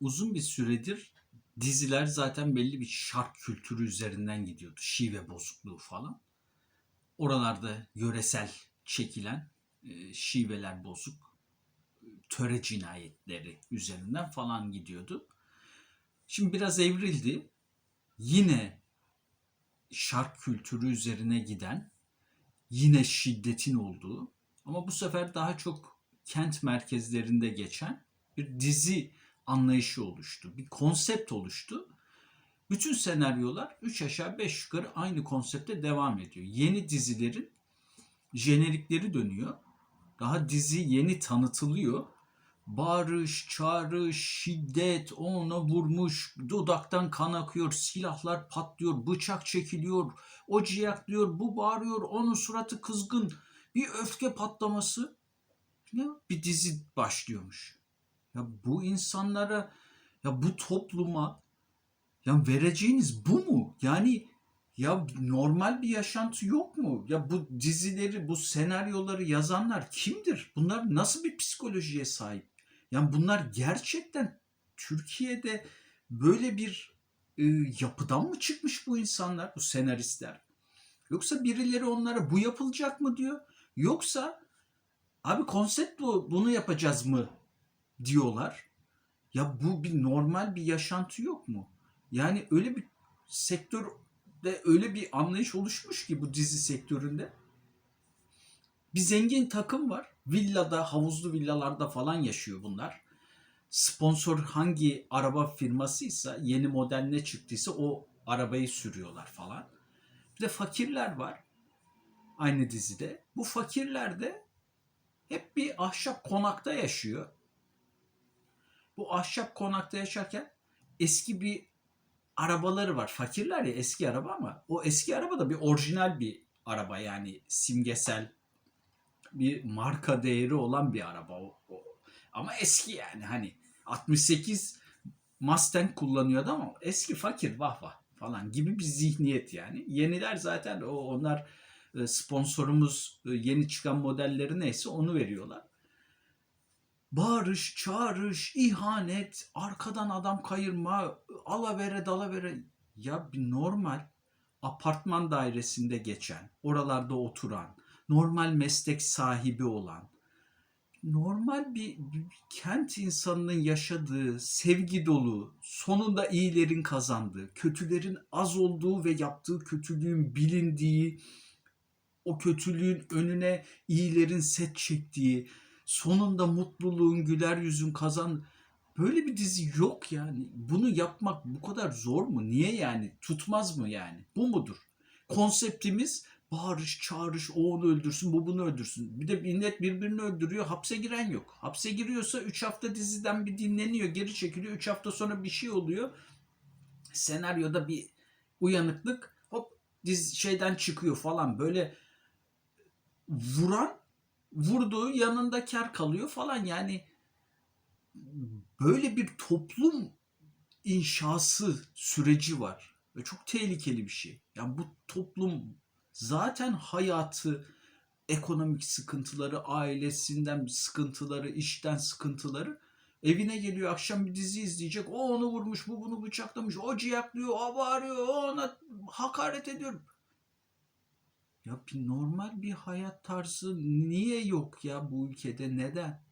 uzun bir süredir diziler zaten belli bir şark kültürü üzerinden gidiyordu. Şive bozukluğu falan. Oralarda yöresel çekilen e, şiveler bozuk, töre cinayetleri üzerinden falan gidiyordu. Şimdi biraz evrildi. Yine şark kültürü üzerine giden, yine şiddetin olduğu ama bu sefer daha çok kent merkezlerinde geçen bir dizi anlayışı oluştu. Bir konsept oluştu. Bütün senaryolar 3 aşağı 5 yukarı aynı konsepte devam ediyor. Yeni dizilerin jenerikleri dönüyor. Daha dizi yeni tanıtılıyor. Bağırış, çağrış, şiddet, ona vurmuş, dudaktan kan akıyor, silahlar patlıyor, bıçak çekiliyor, o ciyaklıyor, bu bağırıyor, onun suratı kızgın, bir öfke patlaması. Bir dizi başlıyormuş. Ya bu insanlara, ya bu topluma ya vereceğiniz bu mu? Yani ya normal bir yaşantı yok mu? Ya bu dizileri, bu senaryoları yazanlar kimdir? Bunlar nasıl bir psikolojiye sahip? Yani bunlar gerçekten Türkiye'de böyle bir e, yapıdan mı çıkmış bu insanlar, bu senaristler? Yoksa birileri onlara bu yapılacak mı diyor? Yoksa abi konsept bu, bunu yapacağız mı diyorlar. Ya bu bir normal bir yaşantı yok mu? Yani öyle bir sektörde öyle bir anlayış oluşmuş ki bu dizi sektöründe. Bir zengin takım var. Villada, havuzlu villalarda falan yaşıyor bunlar. Sponsor hangi araba firmasıysa, yeni model ne çıktıysa o arabayı sürüyorlar falan. Bir de fakirler var aynı dizide. Bu fakirler de hep bir ahşap konakta yaşıyor. Bu ahşap konakta yaşarken eski bir arabaları var. Fakirler ya eski araba ama o eski araba da bir orijinal bir araba yani simgesel bir marka değeri olan bir araba o, o. Ama eski yani hani 68 Mustang kullanıyordu ama eski fakir vah vah falan gibi bir zihniyet yani. Yeniler zaten o onlar e, sponsorumuz e, yeni çıkan modelleri neyse onu veriyorlar. Bağırış, çağırış, ihanet, arkadan adam kayırma, alavere dalavere. Ya bir normal apartman dairesinde geçen, oralarda oturan, normal meslek sahibi olan, normal bir, bir kent insanının yaşadığı, sevgi dolu, sonunda iyilerin kazandığı, kötülerin az olduğu ve yaptığı kötülüğün bilindiği, o kötülüğün önüne iyilerin set çektiği, sonunda mutluluğun, güler yüzün kazan böyle bir dizi yok yani. Bunu yapmak bu kadar zor mu? Niye yani? Tutmaz mı yani? Bu mudur? Konseptimiz bağırış, çağırış, o onu öldürsün, bu bunu öldürsün. Bir de millet birbirini öldürüyor, hapse giren yok. Hapse giriyorsa 3 hafta diziden bir dinleniyor, geri çekiliyor. 3 hafta sonra bir şey oluyor. Senaryoda bir uyanıklık hop diz şeyden çıkıyor falan. Böyle vuran vurduğu yanında kar kalıyor falan yani böyle bir toplum inşası süreci var ve çok tehlikeli bir şey. Yani bu toplum zaten hayatı ekonomik sıkıntıları, ailesinden sıkıntıları, işten sıkıntıları evine geliyor akşam bir dizi izleyecek. O onu vurmuş, bu bunu bıçaklamış, o ciyaklıyor, o bağırıyor, o ona hakaret ediyor. Ya bir normal bir hayat tarzı niye yok ya bu ülkede? Neden?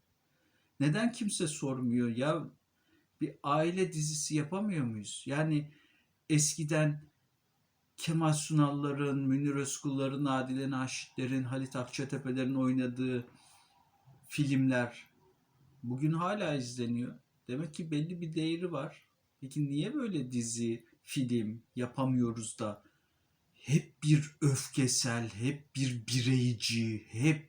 Neden kimse sormuyor ya? Bir aile dizisi yapamıyor muyuz? Yani eskiden Kemal Sunal'ların, Münir Özkul'ların, Adile Naşitler'in, Halit Akçatepe'lerin oynadığı filmler bugün hala izleniyor. Demek ki belli bir değeri var. Peki niye böyle dizi, film yapamıyoruz da hep bir öfkesel, hep bir bireyci, hep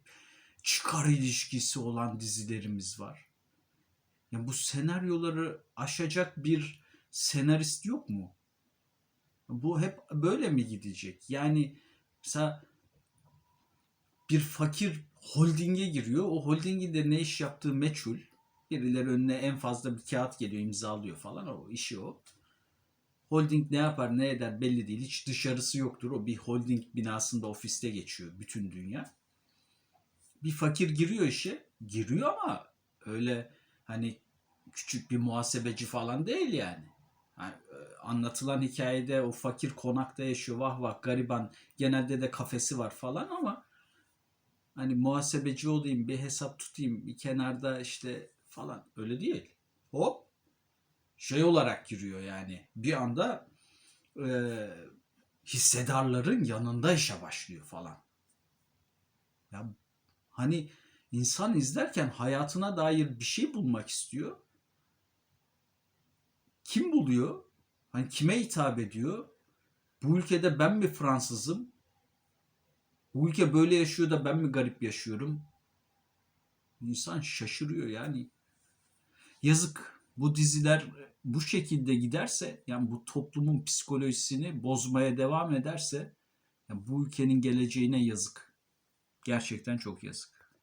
çıkar ilişkisi olan dizilerimiz var. Yani bu senaryoları aşacak bir senarist yok mu? Bu hep böyle mi gidecek? Yani mesela bir fakir holdinge giriyor. O holdingin de ne iş yaptığı meçhul. Birileri önüne en fazla bir kağıt geliyor imzalıyor falan o işi o. Holding ne yapar ne eder belli değil. Hiç dışarısı yoktur. O bir holding binasında ofiste geçiyor bütün dünya. Bir fakir giriyor işe. Giriyor ama öyle hani küçük bir muhasebeci falan değil yani. Yani, e, anlatılan hikayede o fakir konakta yaşıyor vah vah gariban genelde de kafesi var falan ama hani muhasebeci olayım bir hesap tutayım bir kenarda işte falan öyle değil. Hop şey olarak giriyor yani bir anda e, hissedarların yanında işe başlıyor falan. Ya hani insan izlerken hayatına dair bir şey bulmak istiyor. Kim buluyor? Hani kime hitap ediyor? Bu ülkede ben mi Fransızım? Bu ülke böyle yaşıyor da ben mi garip yaşıyorum? İnsan şaşırıyor yani. Yazık. Bu diziler bu şekilde giderse yani bu toplumun psikolojisini bozmaya devam ederse yani bu ülkenin geleceğine yazık. Gerçekten çok yazık.